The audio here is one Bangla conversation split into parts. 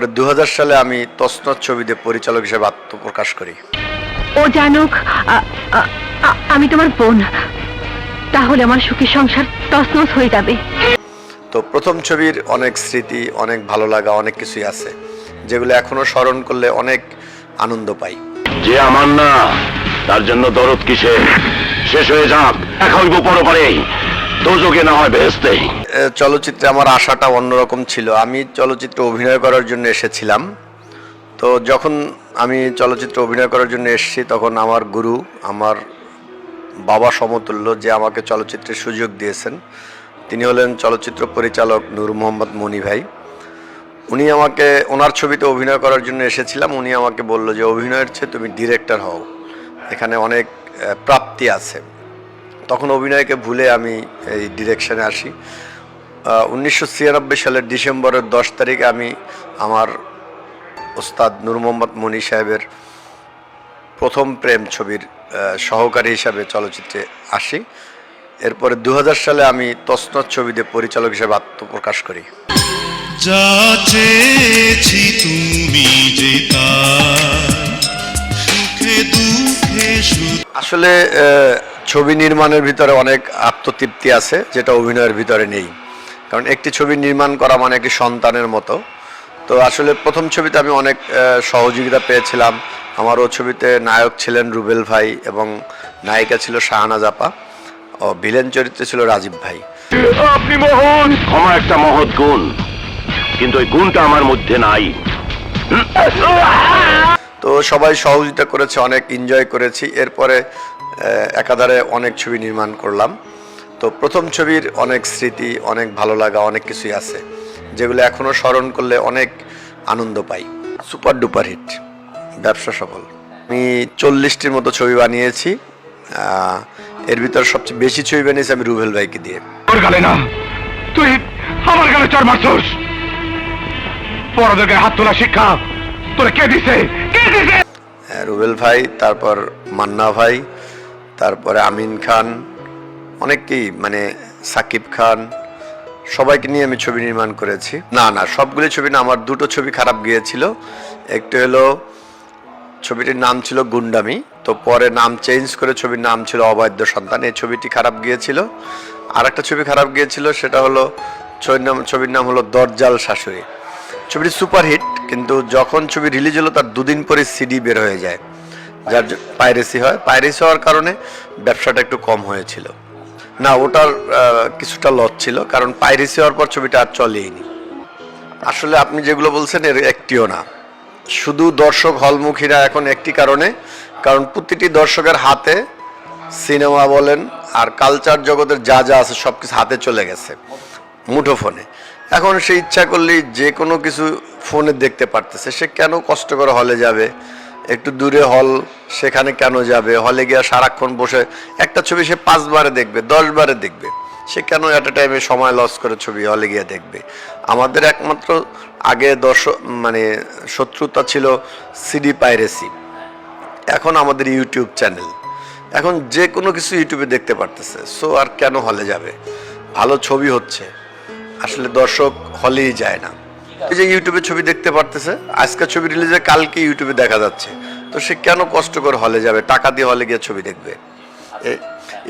দু সালে আমি তসনত ছবিতে পরিচালক হিসেবে আত্মপ্রকাশ করি। ও জানুক আমি তোমার বোন। তাহলে আমার সুখী সংসার হয়ে যাবে। তো প্রথম ছবির অনেক স্মৃতি অনেক ভালো লাগা অনেক কিছুই আছে যেগুলো এখনও স্মরণ করলে অনেক আনন্দ পাই। যে আমার না তার জন্য দরদ কিসে শেষ হয়ে যাক দেখা হইব তোজোকে না হয় বেহেস্তে চলচ্চিত্রে আমার আশাটা অন্যরকম ছিল। আমি চলচ্চিত্রে অভিনয় করার জন্য এসেছিলাম। তো যখন আমি চলচ্চিত্রে অভিনয় করার জন্য এসেছি, তখন আমার গুরু, আমার বাবা সমতুল্য, যে আমাকে চলচ্চিত্রের সুযোগ দিয়েছেন, তিনি হলেন চলচ্চিত্র পরিচালক নূর মোহাম্মদ মনি ভাই। উনি আমাকে, ওনার ছবিতে অভিনয় করার জন্য এসেছিলাম। উনি আমাকে বলল যে, অভিনয়ের চেয়ে তুমি ডিরেক্টর হও। এখানে অনেক প্রাপ্তি আছে। তখন অভিনয়কে ভুলে আমি এই ডিরেকশনে আসি। উনিশশো ছিয়ানব্বই সালের ডিসেম্বরের দশ তারিখে আমি আমার ওস্তাদ নূর মোহাম্মদ মনি সাহেবের প্রথম প্রেম ছবির সহকারী হিসাবে চলচ্চিত্রে আসি। এরপরে দু হাজার সালে আমি তসনত ছবিতে পরিচালক হিসেবে আত্মপ্রকাশ করি। যা চেয়েছি তুমি যে তা সুখে দুঃখে সুখ আসলে ছবি নির্মাণের ভিতরে অনেক আত্মতৃপ্তি আছে, যেটা অভিনয়ের ভিতরে নেই। কারণ একটি ছবি নির্মাণ করা মানে একটি সন্তানের মতো। তো আসলে প্রথম ছবিতে আমি অনেক সহযোগিতা পেয়েছিলাম। আমার ও ছবিতে নায়ক ছিলেন রুবেল ভাই এবং নায়িকা ছিল শাহানা জাপা ও ভিলেন চরিত্রে ছিল রাজীব ভাই। আপনি ক্ষমা একটা মহৎ গুণ। কিন্তু ওই গুণটা আমার মধ্যে নাই। তো সবাই সহযোগিতা করেছে, অনেক এনজয় করেছি। এরপরে একাধারে অনেক ছবি নির্মাণ করলাম। তো প্রথম ছবির অনেক স্মৃতি, অনেক ভালো লাগা, অনেক কিছুই আছে, যেগুলো এখনও স্মরণ করলে অনেক আনন্দ পাই। সুপার ডুপার হিট, ব্যবসা সফল। আমি চল্লিশটির মতো ছবি বানিয়েছি এর ভিতর সবচেয়ে বেশি ছবি বানিয়েছি আমি রুবেল ভাইকে দিয়ে। তুই আমার গালে চর মারছস। বড়দের গায়ে হাত তোলা শিক্ষা কে দিছে? কে দিছে? হ্যাঁ, রুবেল ভাই তারপর মান্না ভাই তারপরে আমিন খান অনেককেই মানে সাকিব খান সবাইকে নিয়ে আমি ছবি নির্মাণ করেছি। না না সবগুলি ছবি না আমার দুটো ছবি খারাপ গিয়েছিল। একটি হলো ছবিটির নাম ছিল গুন্ডামি তো পরে নাম চেঞ্জ করে ছবির নাম ছিল অবাধ্য সন্তান এই ছবিটি খারাপ গিয়েছিল। আর একটা ছবি খারাপ গিয়েছিল সেটা হলো ছবির নাম ছবির নাম হলো দরজাল শাশুড়ি। ছবিটি সুপারহিট কিন্তু যখন ছবি রিলিজ হলো, তার দুদিন পরে সিডি বের হয়ে যায়। যার পাইরেসি হয়। পাইরেসি হওয়ার কারণে ব্যবসাটা একটু কম হয়েছিল। না, ওটার কিছুটা লস ছিল, কারণ পাইরেসি হওয়ার পর ছবিটা আর চলেইনি। আসলে আপনি যেগুলো বলছেন, এর একটিও না। শুধু দর্শক হলমুখীরা এখন একটি কারণে, কারণ প্রতিটি দর্শকের হাতে সিনেমা বলেন আর কালচার জগতের যা যা আছে সব কিছু হাতে চলে গেছে। মুঠোফোনে। এখন সে ইচ্ছা করলেই যে কোনো কিছু ফোনে দেখতে পারতেছে। সে কেন কষ্ট করে হলে যাবে? একটু দূরে হল সেখানে কেন যাবে? হলে গিয়ে সারাক্ষণ বসে, একটা ছবি সে পাঁচবারে দেখবে, দশবারে দেখবে। সে কেন এট টাইমে সময় লস করে ছবি হলে গিয়ে দেখবে? আমাদের একমাত্র আগে দর্শক মানে শত্রুতা ছিল সিডি পাইরেসি এখন আমাদের ইউটিউব চ্যানেল এখন যে কোনো কিছু ইউটিউবে দেখতে পারতেছে। সো আর কেন হলে যাবে? ভালো ছবি হচ্ছে। আসলে দর্শক হলেই যায় না। এই যে ইউটিউবে ছবি দেখতে পারতেছে আজকে ছবি রিলিজে কালকে ইউটিউবে দেখা যাচ্ছে। তো সে কেন কষ্ট করে হলে যাবে? টাকা দিয়ে হলে গিয়ে ছবি দেখবে।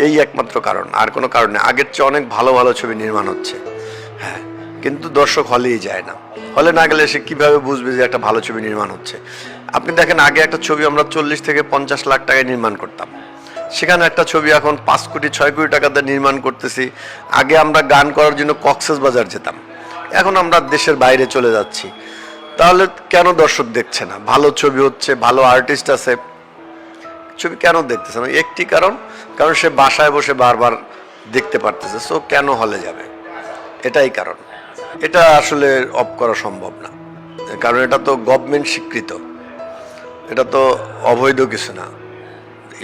এই একমাত্র কারণ আর কোনো কারণ নেই। আগের চেয়ে অনেক ভালো ভালো ছবি নির্মাণ হচ্ছে। হ্যাঁ কিন্তু দর্শক হলেই যায় না। হলে না গেলে সে কীভাবে বুঝবে যে একটা ভালো ছবি নির্মাণ হচ্ছে? আপনি দেখেন আগে একটা ছবি আমরা চল্লিশ থেকে পঞ্চাশ লাখ টাকায় নির্মাণ করতাম। সেখানে একটা ছবি এখন পাঁচ কোটি, ছয় কোটি টাকাতে নির্মাণ করতেছি। আগে আমরা গান করার জন্য কক্সেস বাজার যেতাম। এখন আমরা দেশের বাইরে চলে যাচ্ছি। তাহলে কেন দর্শক দেখছে না? ভালো ছবি হচ্ছে, ভালো আর্টিস্ট আছে। ছবি কেন দেখতেছে না? একটি কারণ কারণ সে বাসায় বসে বারবার দেখতে পারতেছে। সো কেন হলে যাবে? এটাই কারণ। এটা আসলে অফ করা সম্ভব না। কারণ এটা তো গভর্নমেন্ট স্বীকৃত। এটা তো অবৈধ কিছু না।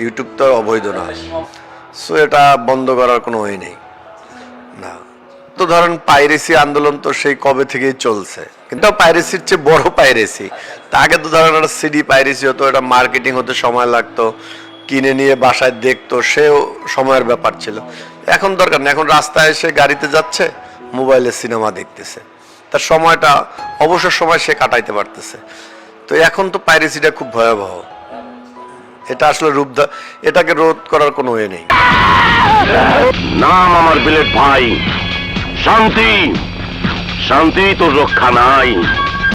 ইউটিউব তো অবৈধ না। সো এটা বন্ধ করার কোনো ওয়ে নেই। না। তো ধরেন পাইরেসি আন্দোলন তো সেই কবে থেকেই চলছে। কিন্তু পাইরেসির চেয়ে বড় পাইরেসি তা আগে তো ধরেন একটা সিডি পাইরেসি হতো, এটা মার্কেটিং হতে সময় লাগতো, কিনে নিয়ে বাসায় দেখতো, সেও সময়ের ব্যাপার ছিল। এখন দরকার না এখন রাস্তায় এসে গাড়িতে যাচ্ছে মোবাইলে সিনেমা দেখতেছে। তার সময়টা, অবসর সময় সে কাটাইতে পারতেছে। তো এখন তো পাইরেসিটা খুব ভয়াবহ। এটা আসলে রূপ এটাকে রোধ করার কোনো এ নেই। নাম আমার বিলেট ভাই। শান্তি। শান্তি তো রক্ষা নাই।